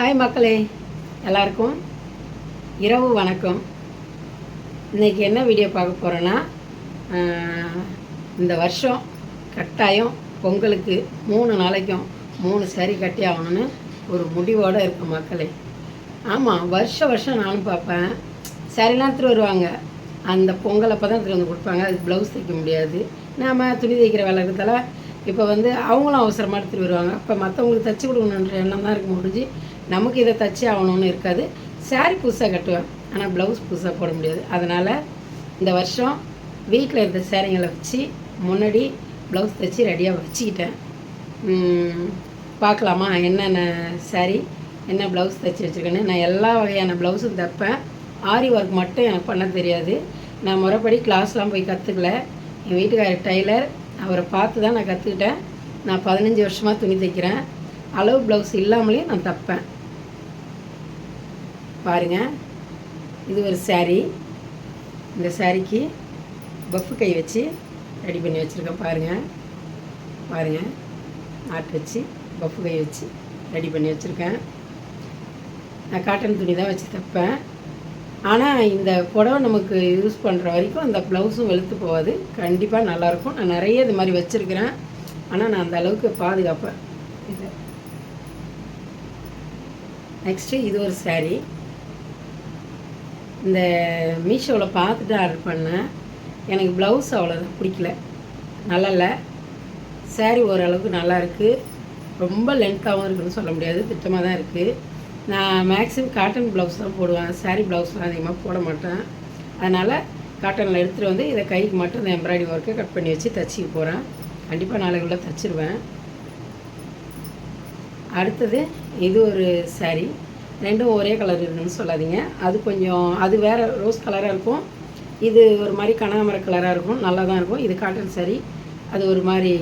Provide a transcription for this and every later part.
Hi மக்களே. எல்லாருக்கும் இரவு வணக்கம். இன்றைக்கி என்ன வீடியோ பார்க்க போகிறோன்னா இந்த வருஷம் கட்டாயம் பொங்கலுக்கு மூணு நாளைக்கும் மூணு சரி கட்டி ஆகணும்னு ஒரு முடிவோடு இருக்கும் மக்களே. ஆமாம் வருஷம் வருஷம் நானும் பார்ப்பேன். சரிலாம் எடுத்துகிட்டு வருவாங்க. அந்த பொங்கல் அப்போ தான் எடுத்துகிட்டு வந்து கொடுப்பாங்க. அதுக்கு ப்ளவுஸ் தைக்க முடியாது. நாம் துணி தைக்கிற வேலை இருக்கிறதால இப்போ வந்து அவங்களும் அவசரமாக எடுத்துகிட்டு வருவாங்க. அப்போ மற்றவங்களுக்கு தைச்சி கொடுக்கணுன்ற எண்ணம் தான் இருக்க முடிஞ்சு. நமக்கு இதை தச்சு ஆகணும்னு இருக்காது. சாரி புதுசாக கட்டுவேன். ஆனால் ப்ளவுஸ் புதுசாக போட முடியாது. அதனால் இந்த வருஷம் வீட்டில் இருந்த சேரீங்களை வச்சு முன்னாடி ப்ளவுஸ் தைச்சி ரெடியாக வச்சுக்கிட்டேன். பார்க்கலாமா? என்னென்ன saree என்ன ப்ளவுஸ் தைச்சி வச்சுருக்கேன்னு? நான் எல்லா வகையான ப்ளவுஸும் தைப்பேன். ஆரி ஒர்க் மட்டும் எனக்கு பண்ண தெரியாது. நான் முறைப்படி கிளாஸ்லாம் போய் கற்றுக்கல என் வீட்டுக்காரர் டைலர் அவரை பார்த்து தான் நான் கற்றுக்கிட்டேன் நான் பதினஞ்சு வருஷமாக துணி தைக்கிறேன். அளவு ப்ளவுஸ் இல்லாமலே நான் தைப்பேன். பாருங்கள் இது ஒரு சாரீ இந்த சாரிக்கு பஃப்பு கை வச்சு ரெடி பண்ணி வச்சுருக்கேன் பாருங்கள் பாருங்கள் நாட்டு வச்சு பஃப்பு கை வச்சு ரெடி பண்ணி வச்சுருக்கேன். நான் காட்டன் துணி தான் வச்சு தைப்பேன். ஆனால் இந்த புடவை நமக்கு யூஸ் பண்ணுற வரைக்கும் அந்த ப்ளவுஸும் வெளுத்து போகாது. கண்டிப்பாக நல்லாயிருக்கும். நான் நிறைய இது மாதிரி வச்சுருக்கிறேன். ஆனால் நான் அந்த அளவுக்கு பாதுகாப்பேன். இது. நெக்ஸ்ட்டு இது ஒரு சாரீ இந்த மீஷோவில் பார்த்துட்டு ஆர்டர் பண்ணேன். எனக்கு ப்ளவுஸ் அவ்வளோதான் பிடிக்கல. நல்லா இல்லை சேரீ ஓரளவுக்கு நல்லா இருக்குது ரொம்ப லென்த்தாகவும் இருக்குதுன்னு சொல்ல முடியாது திட்டமாக தான் இருக்குது நான் மேக்ஸிமம் காட்டன் ப்ளவுஸ் தான் போடுவேன். saree ப்ளவுஸ்லாம் அதிகமாக போட மாட்டேன். அதனால் காட்டனில் எடுத்துகிட்டு வந்து இதை கைக்கு மட்டும் இந்த எம்ப்ராய்டரி ஒர்க்கை கட் பண்ணி வச்சு தச்சிக்க போகிறேன் கண்டிப்பாக நாளைக்குள்ளே தச்சிருவேன். அடுத்தது இது ஒரு சாரீ ரெண்டும் ஒரே கலர் இருக்குன்னு சொல்லாதீங்க. அது கொஞ்சம் அது வேறு ரோஸ் கலராக இருக்கும். இது ஒரு மாதிரி கனகாமர கலராக இருக்கும். நல்லா தான் இருக்கும். இது காட்டன் saree. அது ஒரு மாதிரி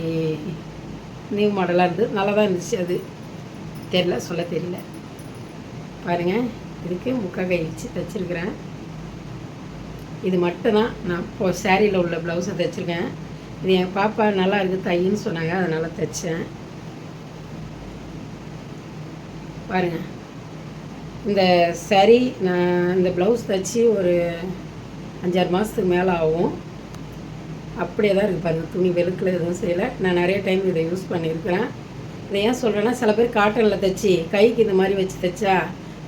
நியூ மாடலாக இருந்தது. நல்லா தான் இருந்துச்சு அது. தெரில சொல்ல தெரியல. பாருங்கள் இதுக்கு முக்கா கை வச்சு தைச்சிருக்கிறேன். இது மட்டும்தான். நான் இப்போ சேரீயில் உள்ள ப்ளவுஸை தைச்சிருக்கேன். இது என் பாப்பா நல்லா இருக்குது தையின்னு சொன்னாங்க. அதனால் தைச்சேன். பாருங்கள் இந்த சரி நான் இந்த ப்ளவுஸ் தைச்சி ஒரு அஞ்சாறு மாதத்துக்கு மேலே ஆகும். அப்படியே தான் இருக்குது பாருங்கள் துணி வெளுக்கில் எதுவும் செய்யலை. நான் நிறைய டைம் இதை யூஸ் பண்ணியிருக்கிறேன். இதை ஏன் சொல்கிறேன்னா சில பேர் காட்டனில் தைச்சி கைக்கு இந்த மாதிரி வச்சு தைச்சா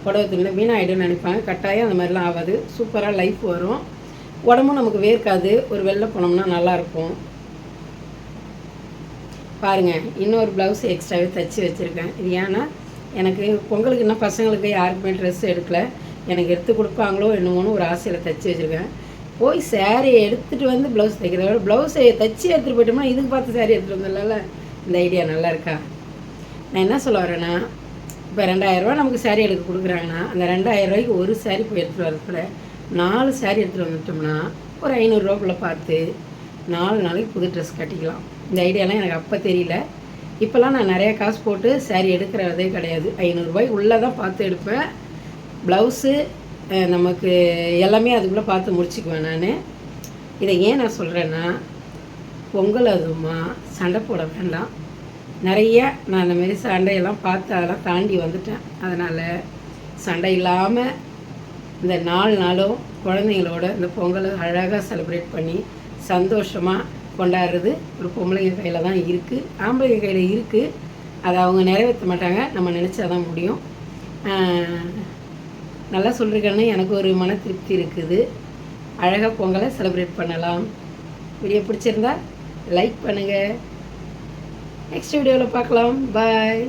புடவை துணியில் வீணாயிடும்னு நினைப்பாங்க. கட்டாயம் அந்த மாதிரிலாம் ஆகாது. சூப்பராக லைஃப் வரும். உடம்பும் நமக்கு வேர்க்காது. ஒரு வெளில போனோம்னா நல்லாயிருக்கும் பாருங்கள் இன்னொரு ப்ளவுஸ் எக்ஸ்ட்ராவே தைச்சி வச்சுருக்கேன். இது ஏன்னா எனக்கு பொங்கலுக்கு இன்னும் பசங்களுக்கு யாருக்குமே ட்ரெஸ் எடுக்கல. எனக்கு எடுத்து கொடுப்பாங்களோ என்னமோன்னு ஒரு ஆசையில் தைச்சி வச்சுருக்கேன். போய் saree எடுத்துகிட்டு வந்து ப்ளவுஸ் தைக்கிறத விட ப்ளவுஸை தைச்சி எடுத்துகிட்டு போயிட்டோம்னா இதுக்கு பார்த்து சேரீ எடுத்துகிட்டு வந்ததில்ல இந்த ஐடியா நல்லா இருக்கா? நான் என்ன சொல்ல வரேன்னா இப்போ ரெண்டாயிரரூவா நமக்கு சேரீ எடுக்க கொடுக்குறாங்கன்னா அந்த ரெண்டாயிரம் ரூபாய்க்கு ஒரு சேரீ போய் எடுத்துகிட்டு வரத்துல நாலு சேரீ எடுத்துகிட்டு வந்துட்டோம்னா ஒரு ஐநூறுரூவாக்குள்ளே பார்த்து நாலு நாளைக்கு புது ட்ரெஸ் கட்டிக்கலாம். இந்த ஐடியாலாம் எனக்கு அப்போ தெரியல. இப்போல்லாம் நான் நிறைய காசு போட்டு சேரீ எடுக்கிறதே கிடையாது. ஐநூறுரூபாய் உள்ளே தான் பார்த்து எடுப்பேன். ப்ளவுஸு நமக்கு எல்லாமே அதுக்குள்ளே பார்த்து முடிச்சுக்குவேன் நான். இதை ஏன் நான் சொல்கிறேன்னா பொங்கல் அதுமா சண்டை போட வேண்டாம். நிறைய நான் அந்த மாதிரி சண்டையெல்லாம் பார்த்து அதெல்லாம் தாண்டி வந்துட்டேன். அதனால் சண்டை இல்லாமல் இந்த நாலு நாளும் குழந்தைங்களோட இந்த பொங்கலை அழகாக செலிப்ரேட் பண்ணி சந்தோஷமாக கொண்டாடுறது ஒரு பொம்பளைங்க கையில் தான் இருக்குது ஆம்பளைங்க கையில் இருக்குது அதை அவங்க நிறைவேற்ற மாட்டாங்க. நம்ம நினச்சா தான் முடியும் நல்லா சொல்லியிருக்கேன்னு எனக்கு ஒரு மன திருப்தி இருக்குது. அழகாக பொங்கலை செலிப்ரேட் பண்ணலாம். வீடியோ பிடிச்சிருந்தா லைக் பண்ணுங்கள் நெக்ஸ்ட் வீடியோவில் பார்க்கலாம். பாய்